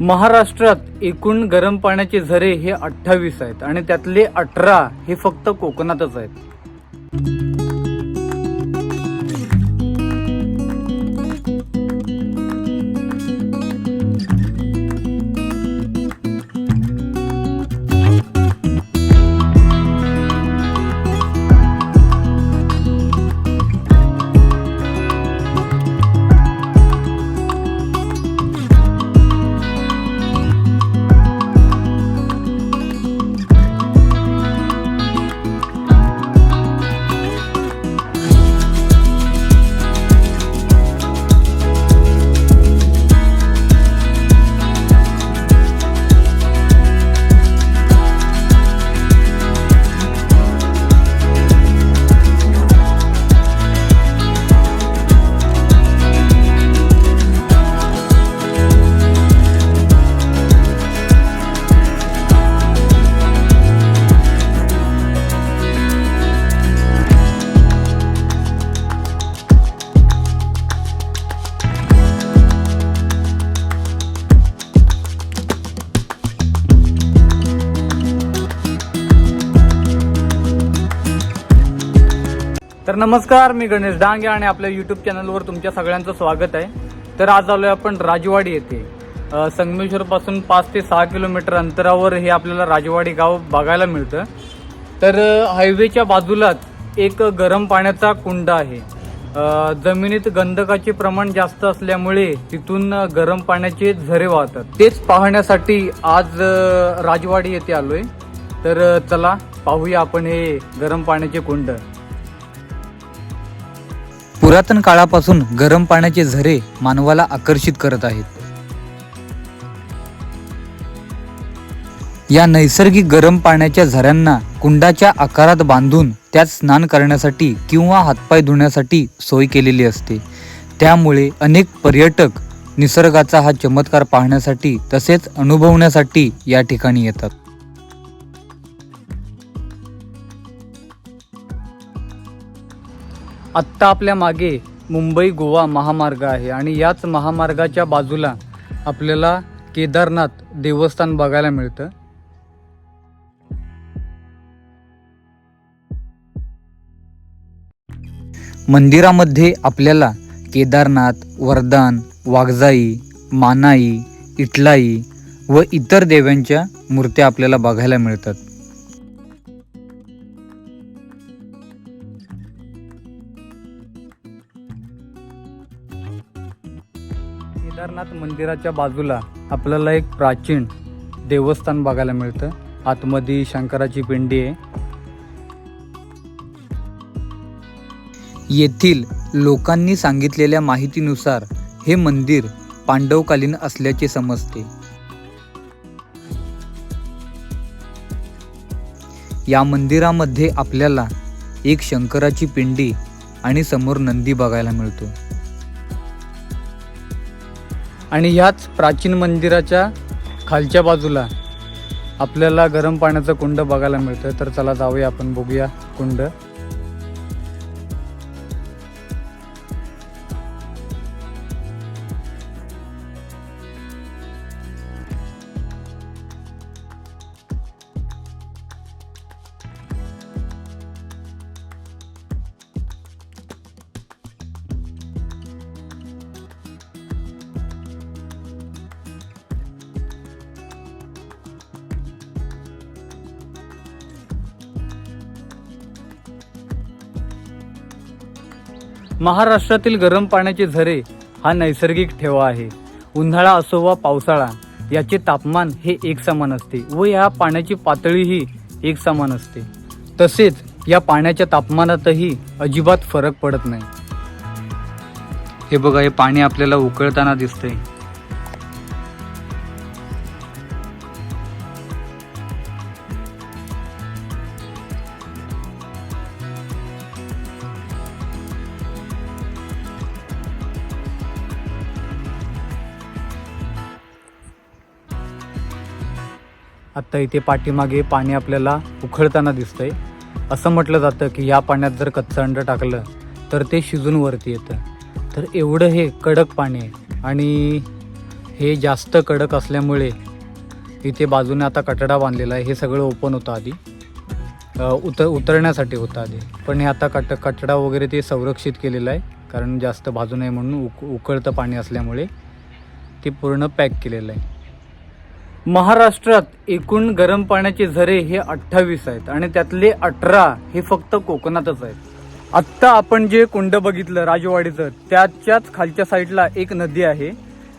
महाराष्ट्रात एकूण गरम पाण्याचे झरे हे अठ्ठावीस आहेत आणि त्यातले अठरा हे फक्त कोकणातच आहेत. तर नमस्कार मी गणेश डांगे आणि आपल्या युट्यूब चॅनलवर तुमच्या सगळ्यांचं स्वागत आहे. तर आज आलोय आपण राजवाडी येथे. संगमेश्वरपासून पाच ते सहा किलोमीटर अंतरावर हे आपल्याला राजवाडी गाव बघायला मिळतं. तर हायवेच्या बाजूलाच एक गरम पाण्याचा कुंड आहे. जमिनीत गंधकाचे प्रमाण जास्त असल्यामुळे तिथून गरम पाण्याचे झरे वाहतात. तेच पाहण्यासाठी आज राजवाडी येथे आलोय. तर चला पाहूया आपण हे गरम पाण्याचे कुंड. पुरातन काळापासून गरम पाण्याचे झरे मानवाला आकर्षित करत आहेत. या नैसर्गिक गरम पाण्याच्या झऱ्यांना कुंडाच्या आकारात बांधून त्यात स्नान करण्यासाठी किंवा हातपाय धुण्यासाठी सोय केलेली असते. त्यामुळे अनेक पर्यटक निसर्गाचा हा चमत्कार पाहण्यासाठी तसेच अनुभवण्यासाठी या ठिकाणी येतात. आत्ता आपल्या मागे मुंबई गोवा महामार्ग आहे आणि याच महामार्गाच्या बाजूला आपल्याला केदारनाथ देवस्थान बघायला मिळतं. मंदिरामध्ये आपल्याला केदारनाथ वरदान वाघजाई मानाई इटलाई व इतर देव्यांच्या मूर्त्या आपल्याला बघायला मिळतात. मंदिराच्या बाजूला आपल्याला एक प्राचीन देवस्थान बघायला मिळतं. आतमध्ये शंकराची पिंडी आहे. येथील लोकांनी सांगितलेल्या माहितीनुसार हे मंदिर पांडवकालीन असल्याचे समजते. या मंदिरामध्ये आपल्याला एक शंकराची पिंडी आणि समोर नंदी बघायला मिळतो. आणि ह्याच प्राचीन मंदिराच्या खालच्या बाजूला आपल्याला गरम पाण्याचं कुंड बघायला मिळतं तर चला जाऊया आपण बघूया कुंड. महाराष्ट्रातील गरम पाण्याचे झरे हा नैसर्गिक ठेवा आहे. उन्हाळा असो वा पावसाळा याचे तापमान हे एक समान असते व या पाण्याची पातळीही एक समान असते. तसेच या पाण्याच्या तापमानातही अजिबात फरक पडत नाही. हे बघा हे पाणी आपल्याला उकळताना दिसतंय. आत्ता इथे पाठीमागे पाणी आपल्याला उखळताना दिसतंय. असं म्हटलं जातं की या पाण्यात जर कच्चं अंड टाकलं तर ते शिजून वरती येतं. तर एवढं हे कडक पाणी आहे. आणि हे जास्त कडक असल्यामुळे इथे बाजूने आता कटडा बांधलेला आहे. हे सगळं ओपन होतं आधी. उतर उतरण्यासाठी होतं आधी. पण हे आता कट कटडा वगैरे ते संरक्षित केलेलं आहे. कारण जास्त बाजू नये म्हणून उक उकळतं पाणी असल्यामुळे ते पूर्ण पॅक केलेलं आहे. महाराष्ट्रात एकूण गरम पाण्याचे झरे हे अठ्ठावीस आहेत आणि त्यातले अठरा हे फक्त कोकणातच आहेत. आत्ता आपण जे कुंड बघितलं राजवाडीचं त्याच्याच खालच्या साईडला एक नदी आहे.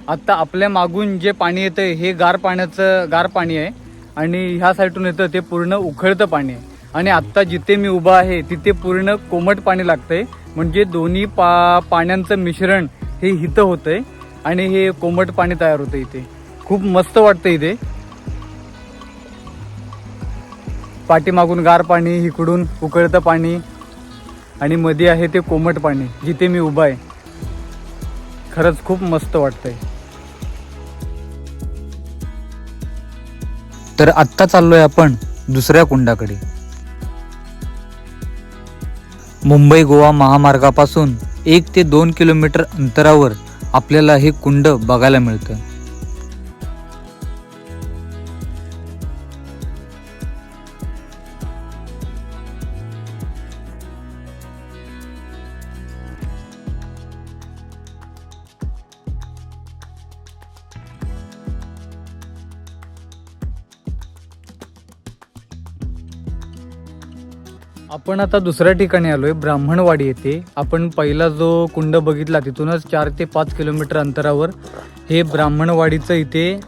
आत्ता आपल्या मागून जे पाणी येतं हे गार पाण्याचं गार पाणी आहे. आणि ह्या साईडून येतं ते पूर्ण उखळतं पाणी आहे. आणि आत्ता जिथे मी उभा आहे तिथे पूर्ण कोमट पाणी लागतंय. म्हणजे दोन्ही पा पाण्यांचं मिश्रण हे हितं होतंय. आणि हे कोमट पाणी तयार होतं इथे. खूप मस्त वाटतं इथे. पाठीमागून गार पाणी इकडून उकळतं पाणी आणि मध्ये आहे ते कोमट पाणी जिथे मी उभा आहे. खरंच खूप मस्त वाटतंय. तर आत्ता चाललोय आपण दुसऱ्या कुंडाकडे. मुंबई गोवा महामार्गापासून एक ते दोन किलोमीटर अंतरावर आपल्याला हे कुंड बघायला मिळतं. आपण आता दुसऱ्या ठिकाणी आलोय ब्राह्मणवाडी येथे. आपण पहिला जो कुंड बघितला तिथूनच चार ते पाच किलोमीटर अंतरावर हे ब्राह्मणवाडीचं इथे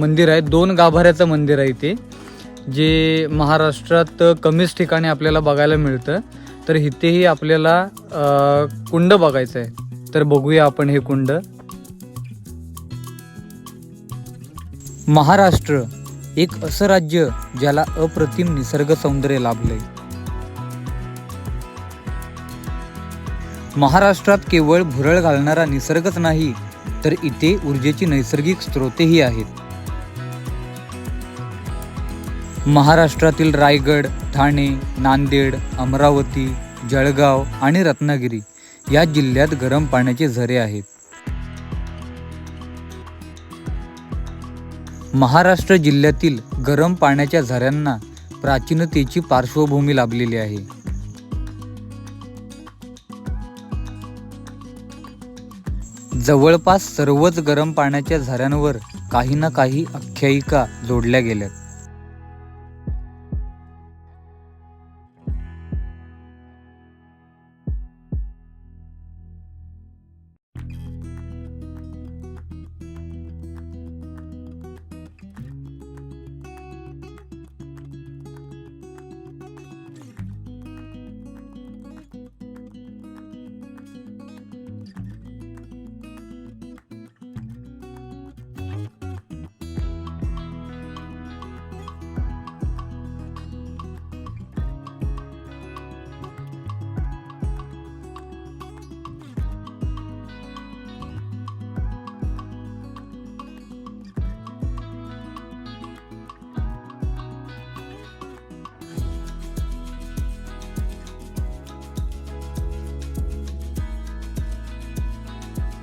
मंदिर आहे. दोन गाभाऱ्याचं मंदिर आहे इथे जे महाराष्ट्रात कमीच ठिकाणी आपल्याला बघायला मिळतं. तर इथेही आपल्याला कुंड बघायचं आहे. तर बघूया आपण हे कुंड. महाराष्ट्र एक असं राज्य ज्याला अप्रतिम निसर्ग सौंदर्य लाभले महाराष्ट्रात केवळ भुरळ घालणारा निसर्गच नाही तर इथे ऊर्जेची नैसर्गिक स्रोतेही आहेत. महाराष्ट्रातील रायगड ठाणे नांदेड अमरावती जळगाव आणि रत्नागिरी या जिल्ह्यात गरम पाण्याचे झरे आहेत. महाराष्ट्र जिल्ह्यातील गरम पाण्याच्या झऱ्यांना प्राचीनतेची पार्श्वभूमी लाभलेली आहे. जवळपास सर्वच गरम पाण्याच्या झऱ्यांवर काही ना काही आख्यायिका जोडल्या गेल्यात.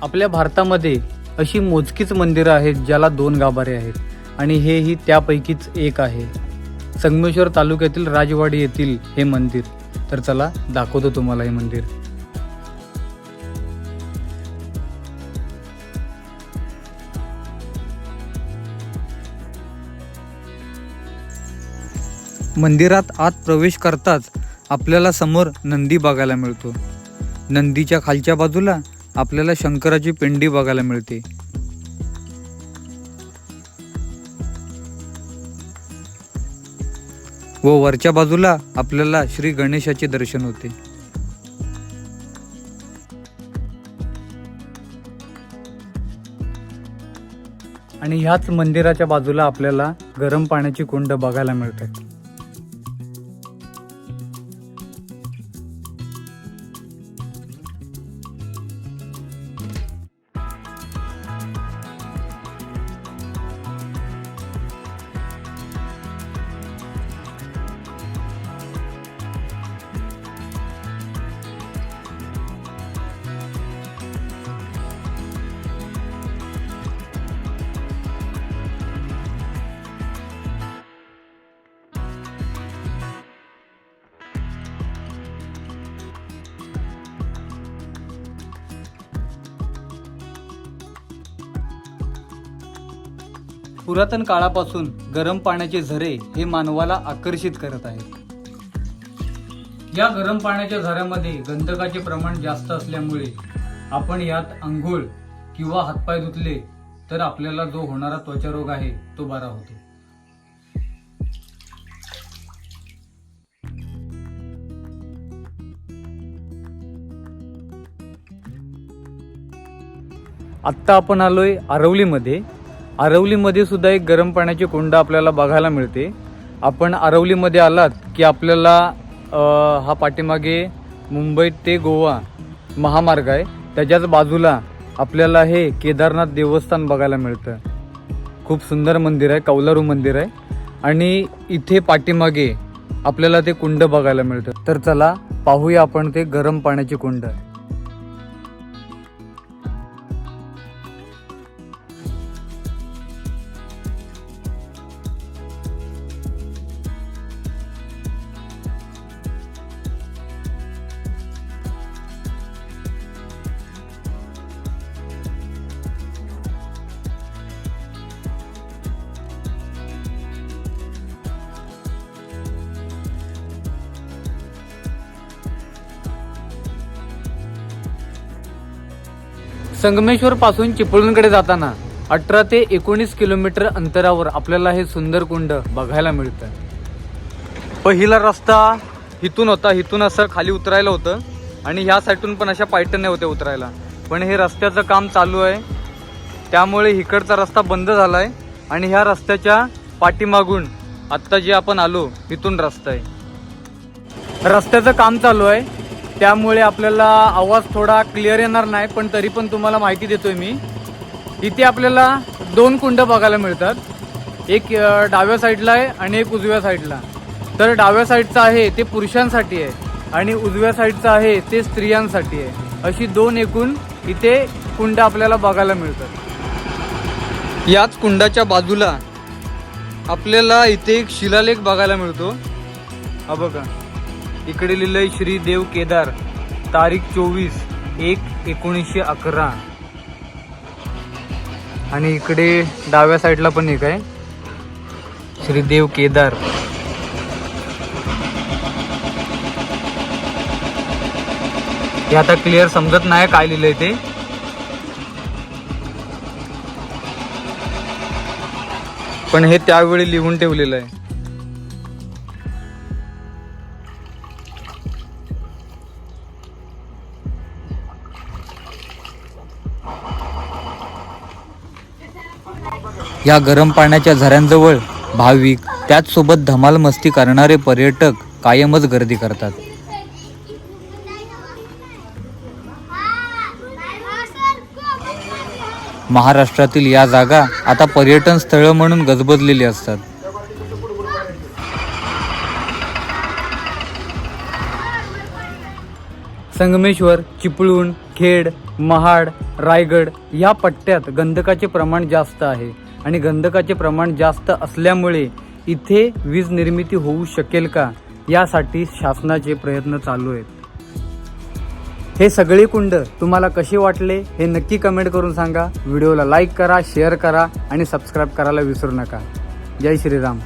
आपल्या भारतामध्ये अशी मोजकीच मंदिरं आहेत ज्याला दोन गाभारे आहेत. आणि हे ही त्यापैकीच एक आहे. संगमेश्वर तालुक्यातील राजवाडी येथील हे मंदिर. तर चला दाखवतो तुम्हाला हे मंदिर. मंदिरात आत प्रवेश करताच आपल्याला समोर नंदी बघायला मिळतो. नंदीच्या खालच्या बाजूला आपल्याला शंकराची पिंडी बघायला मिळते. व वरच्या बाजूला आपल्याला श्री गणेशाचे दर्शन होते. आणि ह्याच मंदिराच्या बाजूला आपल्याला गरम पाण्याची कुंड बघायला मिळतात पुरातन काळापासून गरम पाण्याचे झरे हे मानवाला आकर्षित करत आहेत. या गरम पाण्याच्या झऱ्यामध्ये गंधकाचे प्रमाण जास्त असल्यामुळे आपण यात आंघोळ किंवा हातपाय धुतले तर आपल्याला जो होणारा त्वचारोग आहे तो बरा होतो. आत्ता आपण आलोय आरवलीमध्ये. आरवलीमध्ये सुद्धा एक गरम पाण्याची कुंड आपल्याला बघायला मिळते. आपण आरवलीमध्ये आलात की आपल्याला हा पाठीमागे मुंबई ते गोवा महामार्ग आहे. त्याच्याच बाजूला आपल्याला हे केदारनाथ देवस्थान बघायला मिळतं. खूप सुंदर मंदिर आहे कौलारू मंदिर आहे. आणि इथे पाठीमागे आपल्याला ते कुंड बघायला मिळतं. तर चला पाहूया आपण ते गरम पाण्याची कुंड. संगमेश्वर पासून चिपळूणकडे जाताना अठरा ते एकोणीस किलोमीटर अंतरावर आपल्याला हे सुंदर कुंड बघायला मिळतं. पहिला रस्ता इथून होता इथून असं खाली उतरायला होतं आणि ह्या साईडून पण अशा पायटण्या होत्या उतरायला. पण हे रस्त्याचं काम चालू आहे. त्यामुळे इकडचा रस्ता बंद झाला आहे आणि ह्या रस्त्याच्या पाठीमागून आत्ता जे आपण आलो इथून रस्ता आहे. रस्त्याचं काम चालू आहे. त्यामुळे आपल्याला आवाज थोडा क्लिअर येणार नाही पण तरी पण तुम्हाला माहिती देतोय मी. इथे आपल्याला दोन कुंड बघायला मिळतात. एक डाव्या साईडला आहे आणि एक उजव्या साईडला. तर डाव्या साईडचं आहे ते पुरुषांसाठी आहे आणि उजव्या साईडचं आहे ते स्त्रियांसाठी आहे. अशी दोन एकूण इथे कुंड आपल्याला बघायला मिळतात. याच कुंडाच्या बाजूला आपल्याला इथे एक शिलालेख बघायला मिळतो. हा बघा. इकडे लिहिलंय श्री देव केदार तारीख चोवीस एक एकोणीसशे अकरा. आणि इकडे डाव्या साईडला पण एक आहे. श्रीदेव केदार. हे आता क्लिअर समजत नाही काय लिहिलंय ते. पण हे त्यावेळी लिहून ठेवलेलं आहे. या गरम पाण्याच्या झऱ्यांजवळ भाविक त्याचसोबत धमाल मस्ती करणारे पर्यटक कायमच गर्दी करतात. महाराष्ट्रातील या जागा आता पर्यटन स्थळं म्हणून गजबजलेली असतात. संगमेश्वर चिपळूण खेड महाड रायगड या पट्ट्यात गंधकाचे प्रमाण जास्त आहे. आणि गंधकाचे प्रमाण जास्त असल्यामुळे इथे वीज निर्मिती होऊ शकेल का? यासाठी शासनाचे प्रयत्न चालू आहेत. हे सगळे कुंड तुम्हाला कसे वाटले हे नक्की कमेंट करून सांगा. व्हिडिओला लाईक करा शेअर करा आणि सबस्क्राईब करायला विसरू नका. जय श्रीराम.